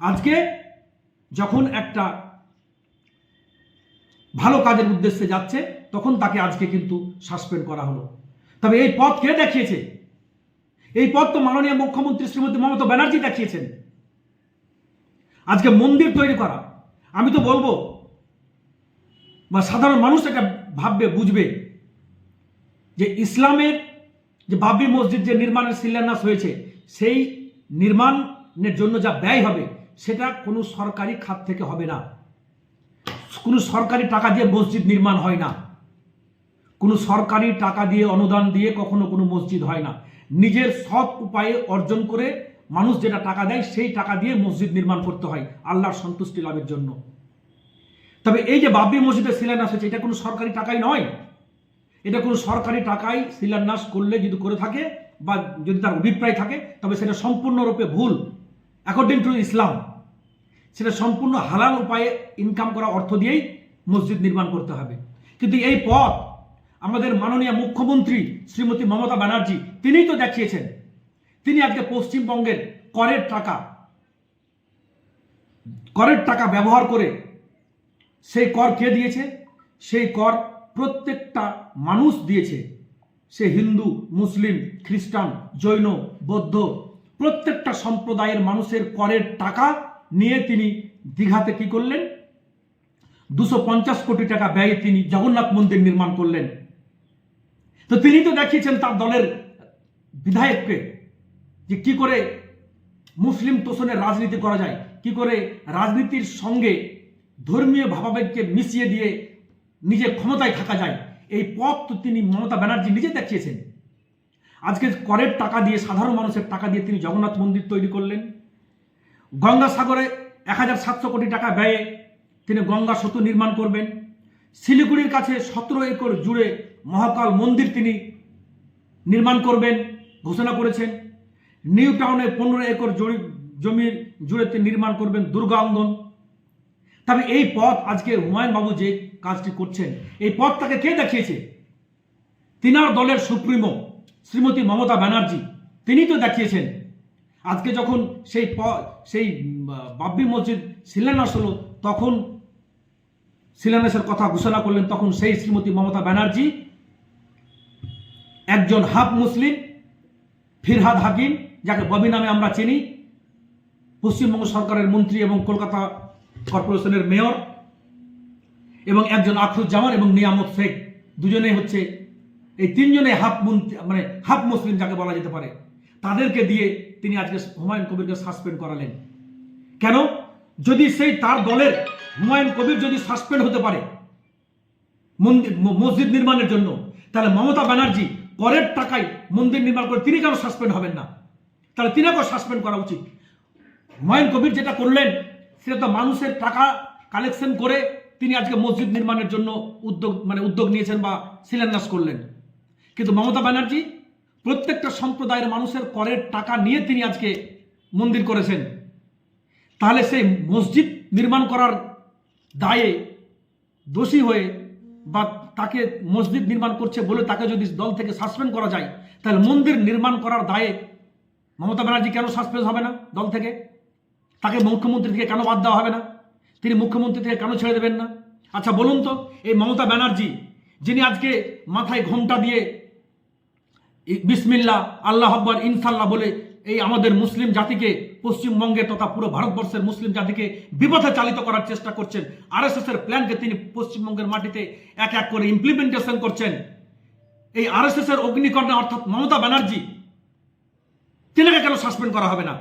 আজকে যখন একটা ভালো কাজের উদ্দেশ্যে যাচ্ছে, তখন তাকে আজকে কিন্তু সাসপেন্ড করা হলো। তবে এই পথ কে দেখিয়েছে? এই পথ তো মাননীয় মুখ্যমন্ত্রী শ্রীমতী মমতা ব্যানার্জি দেখিয়েছেন। আজকে মন্দির তৈরি করা। আমি তো বলব, বা সাধারণ মানুষ এটা ভাববে, বুঝবে যে ইসলামের যে বাবরি মসজিদ যে নির্মাণের শিলান্যাস হয়েছে, সেই নির্মাণের জন্য যা ব্যয় হবে সেটা কোনো সরকারি খাত থেকে হবে না। কোনো সরকারি টাকা দিয়ে মসজিদ নির্মাণ হয় না। কোনো সরকারি টাকা দিয়ে অনুদান দিয়ে কখনো কোনো মসজিদ হয় না। নিজের সৎ উপায়ে অর্জন করে মানুষ যেটা টাকা দেয়, সেই টাকা দিয়ে মসজিদ নির্মাণ করতে হয় আল্লাহর সন্তুষ্টি লাভের জন্য। তবে এই যে বাবরি মসজিদের শিলান্যাস হয়েছে, এটা কোনো সরকারি টাকাই নয়। এটা কোনো সরকারি টাকায় শিলান্যাস করলে যদি করে থাকে বা যদি তার অভিপ্রায় থাকে, তবে সেটা সম্পূর্ণরূপে ভুল। অ্যাকর্ডিং টু ইসলাম সেটা সম্পূর্ণ হালাল উপায়ে ইনকাম করা অর্থ দিয়েই মসজিদ নির্মাণ করতে হবে। কিন্তু এই পথ আমাদের মাননীয় মুখ্যমন্ত্রী শ্রীমতী মমতা ব্যানার্জি তিনিই তো দেখিয়েছেন। তিনি আজকে পশ্চিমবঙ্গের করের টাকা করের টাকা ব্যবহার করে সেই কর কে দিয়েছে? সেই কর প্রত্যেকটা মানুষ দিয়েছে। সে হিন্দু, মুসলিম, খ্রিস্টান, জৈন, বৌদ্ধ প্রত্যেকটা সম্প্রদায়ের মানুষের করের টাকা নিয়ে তিনি দীঘাতে কি করলেন? দুশো পঞ্চাশ কোটি টাকা ব্যয়ে তিনি জগন্নাথ মন্দির নির্মাণ করলেন। তো তিনি তো দেখিয়েছেন তার দলের বিধায়ককে যে কি করে মুসলিম তোষণের রাজনীতি করা যায়, কি করে রাজনীতির সঙ্গে ধর্মীয় ভাবাবেগকে মিশিয়ে দিয়ে নিজে ক্ষমতায় থাকা যায়। এই পথ তো তিনি মমতা ব্যানার্জি নিজে দেখিয়েছেন। আজকে করের টাকা দিয়ে, সাধারণ মানুষের টাকা দিয়ে তিনি জগন্নাথ মন্দির তৈরি করলেন। গঙ্গাসাগরে এক হাজার সাতশো কোটি টাকা ব্যয়ে তিনি গঙ্গা সেতু নির্মাণ করবেন। শিলিগুড়ির কাছে সতেরো একর জুড়ে মহাকাল মন্দির তিনি নির্মাণ করবেন, ঘোষণা করেছেন। নিউ টাউনে পনেরো একর জড়ি- জমির জুড়ে তিনি নির্মাণ করবেন দুর্গা অঙ্গন তবে এই পথ আজকে হুমায়ুন বাবু যে কাজটি করছেন, এই পথ তাকে কে দেখিয়েছে? তিনার দলের সুপ্রিমো। শ্রীমতী মমতা ব্যানার্জি, তিনি তো দেখিয়েছেন। আজকে যখন সেই প- সেই বাবরি মসজিদ শিলান্যাস হলো, তখন শিলান্যাসের কথা ঘোষণা করলেন, তখন সেই শ্রীমতী মমতা ব্যানার্জি, একজন হাফ মুসলিম, ফিরহাদ হাকিম, যাকে ববি নামে আমরা চিনি, পশ্চিমবঙ্গ সরকারের মন্ত্রী এবং কলকাতা কর্পোরেশনের মেয়র, এবং একজন আখরুজ্জামান এবং নিয়ামত শেখ, দুজনেই হচ্ছে এই তিনজনে হাফ মানে হাফ মুসলিম যাকে বলা যেতে পারে, তাদেরকে দিয়ে তিনি আজকে হুমায়ুন কবিরকে সাসপেন্ড করালেন। কেন? যদি সেই তার দলের হুমায়ুন কবির যদি সাসপেন্ড হতে পারে, মন্দির মসজিদ নির্মাণের জন্য, তাহলে মমতা ব্যানার্জি করের টাকায় মন্দির নির্মাণ করে তিনি কেন সাসপেন্ড হবেন না? তাহলে তিনি তিনাকেও সাসপেন্ড করা উচিত। হুমায়ুন কবির যেটা করলেন, সেটা তো মানুষের টাকা কালেকশন করে তিনি আজকে মসজিদ নির্মাণের জন্য উদ্যোগ মানে উদ্যোগ নিয়েছেন বা শিলান্যাস করলেন। কিন্তু মমতা ব্যানার্জি, প্রত্যেকটা সম্প্রদায়ের মানুষের করের টাকা নিয়ে তিনি আজকে মন্দির করেছেন। তাহলে সেই মসজিদ নির্মাণ করার দায়ে দোষী হয়ে বা তাকে মসজিদ নির্মাণ করছে বলে তাকে যদি দল থেকে সাসপেন্ড করা যায়, তাহলে মন্দির নির্মাণ করার দায়ে মমতা ব্যানার্জি কেন সাসপেন্ড হবে না দল থেকে? তাকে মুখ্যমন্ত্রী থেকে কেন বাদ দেওয়া হবে না? তিনি মুখ্যমন্ত্রী থেকে কেন ছেড়ে দেবেন না? আচ্ছা বলুন তো, এই মমতা ব্যানার্জি, যিনি আজকে মাথায় ঘোমটা দিয়ে বিসমিল্লা আল্লাহ আকবর ইনশাল্লাহ বলে এই আমাদের মুসলিম জাতিকে, পশ্চিমবঙ্গে তথা পুরো ভারতবর্ষের মুসলিম জাতিকে বিপথে চালিত করার চেষ্টা করছেন। আর এস এস এর প্ল্যানকে তিনি পশ্চিমবঙ্গের মাটিতে এক এক করে ইমপ্লিমেন্টেশন করছেন। এই আর এস এর অগ্নিকর্ণা অর্থাৎ মমতা ব্যানার্জি, তিনাকে কেন সাসপেন্ড করা হবে না?